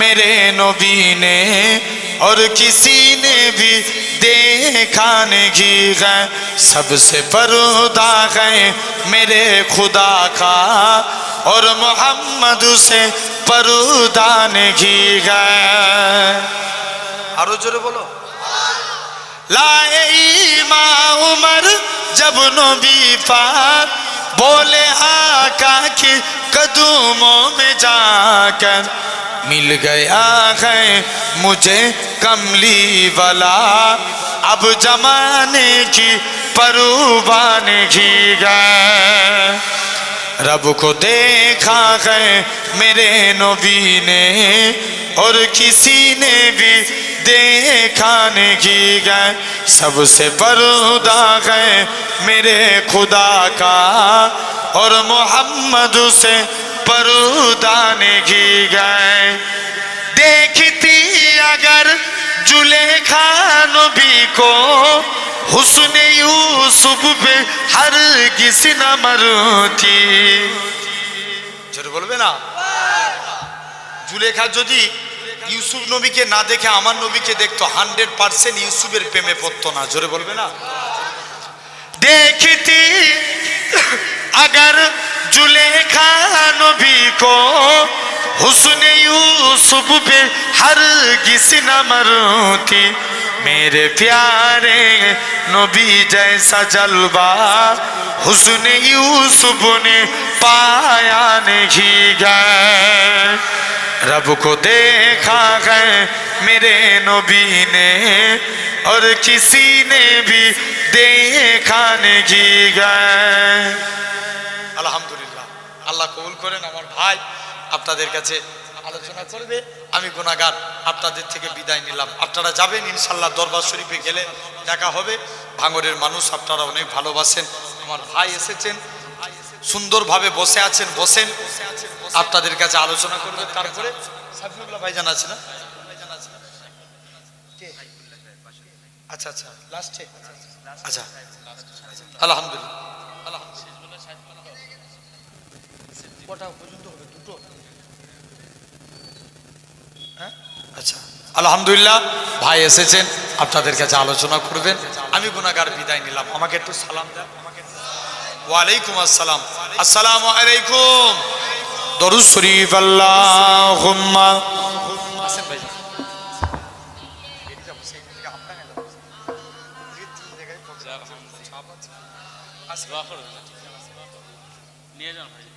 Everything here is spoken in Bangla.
मेरे नबी ने और किसी ने भी देखा नहीं है। सबसे परदा है मेरे खुदा का और मोहम्मद से परदा नहीं है। आरो बोलो। लाए माँ उमर जब नबी पार बोले आका के कदमों में जाकर मिल गया है मुझे कमली वाला। अब जमाने की परवान की गए। रब को देखा है मेरे नबी ने, और किसी ने भी देखा नहीं गए। सबसे पर्दा है मेरे खुदा का, और मोहम्मद से पर्दा नहीं गए देखती अगर जुलेखा नबी को हुस्न यूसुफ पे हर किसी न मरती জোরে বলবে না জুলেখা যদি ইউসুফ নবীকে না দেখে আমার নবীকে দেখতো হান্ড্রেড পার্সেন্ট ইউসুফের প্রেমে পড়তো না জোরে বলবে না देखती अगर जुलेखा नबी को हुस्न यूसुफ पे हर किसी न मरती। मेरे प्यारे नबी जैसा जलवा हुस्न यूसुफ ने पाया नहीं गए रब को देखा गए मेरे नबी ने और किसी ने भी देखा नहीं गए আলহামদুলিল্লাহ। আল্লাহ কবুল করেন, আমার ভাই আপনাদের কাছে আলোচনা করবে। আমি গুণাগার আপনাদের থেকে বিদায় নিলাম। আপনারা যাবেন ইনশাল্লাহ দরবার শরীফে গেলে দেখা হবে। ভাঙরের মানুষ আপনারা অনেক ভালোবাসেন। আমার ভাই এসেছেন, সুন্দরভাবে বসে আছেন, বসেন। আপনাদের কাছে আলোচনা করবে, তারপরে সাফিউল্লাহ ভাইজান আছে না? আচ্ছা আচ্ছা লাস্টে আচ্ছা। আলহামদুলিল্লাহ। কটা পর্যন্ত হবে? দুটো? হ্যাঁ? আচ্ছা আলহামদুলিল্লাহ ভাই এসেছেন আপনাদের কাছে আলোচনা করবেন। আমি গুনাগার বিদায় নিলাম। আমাকে একটু সালাম দেন ওয়ালাইকুম আসসালাম। আসসালামু আলাইকুম। দরুদ শরীফ আল্লাহুম্মা। আসেন ভাই। দোয়া નેરણ ભાઈ